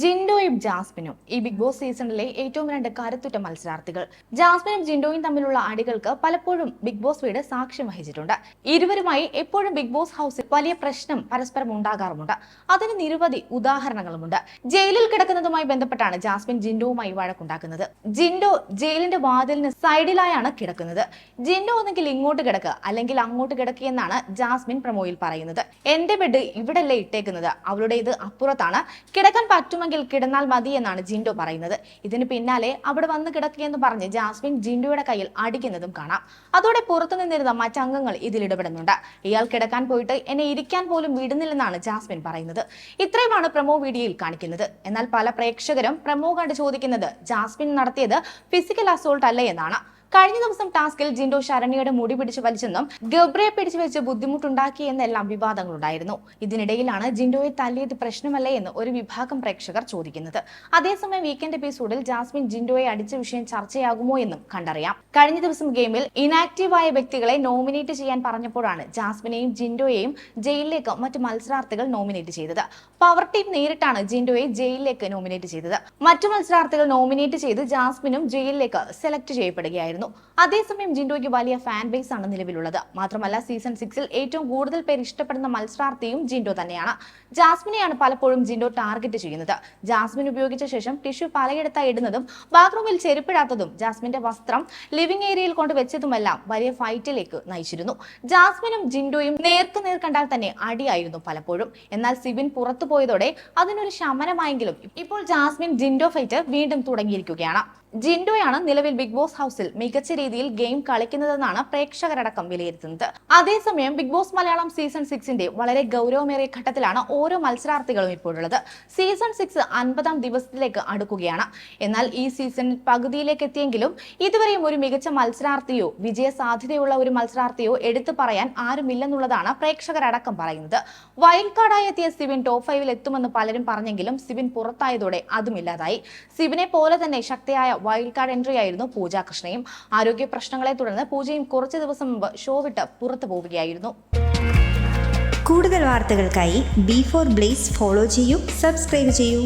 ജിൻഡോയും ജാസ്മിനും ഈ big boss സീസണിലെ ഏറ്റവും രണ്ട് കരുത്തുറ്റ മത്സരാർത്ഥികൾ. ജാസ്മിനും ജിൻഡോയും തമ്മിലുള്ള അടികൾക്ക് പലപ്പോഴും ബിഗ് ബോസ് വീട് സാക്ഷ്യം വഹിച്ചിട്ടുണ്ട്. ഇരുവരുമായി എപ്പോഴും ബിഗ് ബോസ് ഹൗസിൽ വലിയ പ്രശ്നം പരസ്പരം ഉണ്ടാകാറുമുണ്ട്. അതിന് നിരവധി ഉദാഹരണങ്ങളുമുണ്ട്. ജയിലിൽ കിടക്കുന്നതുമായി ബന്ധപ്പെട്ടാണ് ജാസ്മിൻ ജിൻഡോവുമായി വഴക്കുണ്ടാക്കുന്നത്. ജിൻഡോ ജയിലിന്റെ വാതിലിന് സൈഡിലായാണ് കിടക്കുന്നത്. ജിൻഡോ ഒന്നെങ്കിൽ ഇങ്ങോട്ട് കിടക്കുക അല്ലെങ്കിൽ അങ്ങോട്ട് കിടക്കുക എന്നാണ് ജാസ്മിൻ പ്രമോയിൽ പറയുന്നത്. എന്റെ ബെഡ് ഇവിടല്ലേ ഇട്ടേക്കുന്നത്. അവളുടേത് അപ്പുറത്താണ്. കിടക്കാൻ പറ്റുമെങ്കിൽ കിടന്നാൽ മതി എന്നാണ് ജിൻഡോ പറയുന്നത്. ഇതിന് പിന്നാലെ അവിടെ വന്ന് കിടക്കുകയെന്ന് പറഞ്ഞ് ജാസ്മിൻ ജിൻഡോയുടെ കയ്യിൽ അടിക്കുന്നതും കാണാം. അതോടെ പുറത്തു നിന്നിരുന്ന മറ്റംഗങ്ങൾ ഇതിൽ ഇടപെടുന്നുണ്ട്. ഇയാൾ കിടക്കാൻ പോയിട്ട് എന്നെ ഇരിക്കാൻ പോലും വിടുന്നില്ലെന്നാണ് ജാസ്മിൻ പറയുന്നത്. ഇത്രയുമാണ് പ്രമോ വീഡിയോയിൽ കാണിക്കുന്നത്. എന്നാൽ പല പ്രേക്ഷകരും പ്രമോ കണ്ട് ചോദിക്കുന്നത് ജാസ്മിൻ നടത്തിയത് ഫിസിക്കൽ അസോൾട്ട് അല്ലേ എന്നാണ്. കഴിഞ്ഞ ദിവസം ടാസ്കിൽ ജിൻഡോ ശരണ്യയുടെ മുടി പിടിച്ച് വലിച്ചെന്നും ഗബ്രയെ പിടിച്ചു വെച്ച് ബുദ്ധിമുട്ടുണ്ടാക്കി എന്നെല്ലാം വിവാദങ്ങളുണ്ടായിരുന്നു ഇതിനിടയിലാണ് ജിൻഡോയെ തല്ലിയത് പ്രശ്നമല്ലേ എന്ന് ഒരു വിഭാഗം പ്രേക്ഷകർ ചോദിക്കുന്നത്. അതേസമയം വീക്കെൻഡ് എപ്പിസോഡിൽ ജാസ്മിൻ ജിൻഡോയെ അടിച്ച വിഷയം ചർച്ചയാകുമോ എന്നും കണ്ടറിയാം. കഴിഞ്ഞ ദിവസം ഗെയിമിൽ ഇനാക്റ്റീവായ വ്യക്തികളെ നോമിനേറ്റ് ചെയ്യാൻ പറഞ്ഞപ്പോഴാണ് ജാസ്മിനെയും ജിൻഡോയെയും ജയിലിലേക്ക് മറ്റ് മത്സരാർത്ഥികൾ നോമിനേറ്റ് ചെയ്തത്. പവർ ടീം നേരിട്ടാണ് ജിൻഡോയെ ജയിലിലേക്ക് നോമിനേറ്റ് ചെയ്തത്. മറ്റു മത്സരാർത്ഥികൾ നോമിനേറ്റ് ചെയ്ത് ജാസ്മിനും ജയിലിലേക്ക് സെലക്ട് ചെയ്യപ്പെടുകയായിരുന്നു. അതേസമയം ജിൻഡോയ്ക്ക് വലിയ ഫാൻ ബേസ് ആണ് നിലവിലുള്ളത്. മാത്രമല്ല സീസൺ സിക്സിൽ ഏറ്റവും കൂടുതൽ പേർ ഇഷ്ടപ്പെടുന്ന മത്സരാർത്ഥിയും ജിൻഡോ തന്നെയാണ്. ജാസ്മിനെയാണ് പലപ്പോഴും ജിൻഡോ ടാർഗറ്റ് ചെയ്യുന്നത്. ജാസ്മിൻ ഉപയോഗിച്ച ശേഷം ടിഷ്യൂ പലയിടത്തായി ഇടുന്നതും ബാത്റൂമിൽ ചെരുപ്പിടാത്തതും ജാസ്മിന്റെ വസ്ത്രം ലിവിംഗ് ഏരിയയിൽ കൊണ്ട് വെച്ചതുമെല്ലാം വലിയ ഫൈറ്റിലേക്ക് നയിച്ചിരുന്നു. ജാസ്മിനും ജിൻഡോയും നേർക്ക് നേർ കണ്ടാൽ തന്നെ അടിയായിരുന്നു പലപ്പോഴും. എന്നാൽ സിബിൻ പുറത്തു പോയതോടെ അതിനൊരു ശമനമായെങ്കിലും ഇപ്പോൾ ജാസ്മിൻ ജിൻഡോ ഫൈറ്റ് വീണ്ടും തുടങ്ങിയിരിക്കുകയാണ്. ജിൻഡോയാണ് നിലവിൽ ബിഗ് ബോസ് ഹൗസിൽ മികച്ച രീതിയിൽ ഗെയിം കളിക്കുന്നതെന്നാണ് പ്രേക്ഷകരടക്കം വിലയിരുത്തുന്നത്. അതേസമയം ബിഗ് ബോസ് മലയാളം സീസൺ സിക്സിന്റെ വളരെ ഗൗരവമേറിയ ഘട്ടത്തിലാണ് ഓരോ മത്സരാർത്ഥികളും ഇപ്പോഴുള്ളത്. സീസൺ സിക്സ് അൻപതാം ദിവസത്തിലേക്ക് അടുക്കുകയാണ്. എന്നാൽ ഈ സീസൺ പകുതിയിലേക്ക് എത്തിയെങ്കിലും ഇതുവരെയും ഒരു മികച്ച മത്സരാർത്ഥിയോ വിജയ സാധ്യതയുള്ള ഒരു മത്സരാർത്ഥിയോ എടുത്തു പറയാൻ ആരുമില്ലെന്നുള്ളതാണ് പ്രേക്ഷകരടക്കം പറയുന്നത്. വൈൽഡ് കാർഡായി എത്തിയ സിബിൻ ടോപ്പ് ഫൈവിൽ എത്തുമെന്ന് പലരും പറഞ്ഞെങ്കിലും സിബിൻ പുറത്തായതോടെ അതുമില്ലാതായി സിവിനെ പോലെ തന്നെ ശക്തിയായ വൈൽഡ് കാർഡ് എൻട്രി ആയിരുന്നു പൂജ കൃഷ്ണയും. ആരോഗ്യ പ്രശ്നങ്ങളെ തുടർന്ന് പൂജയും കുറച്ച് ദിവസം മുമ്പ് ഷോ വിട്ട് പുറത്തു പോവുകയായിരുന്നു. കൂടുതൽ വാർത്തകൾക്കായി ബി ഫോർ ബ്ലേസ് ഫോളോ ചെയ്യൂ സബ്സ്ക്രൈബ് ചെയ്യൂ.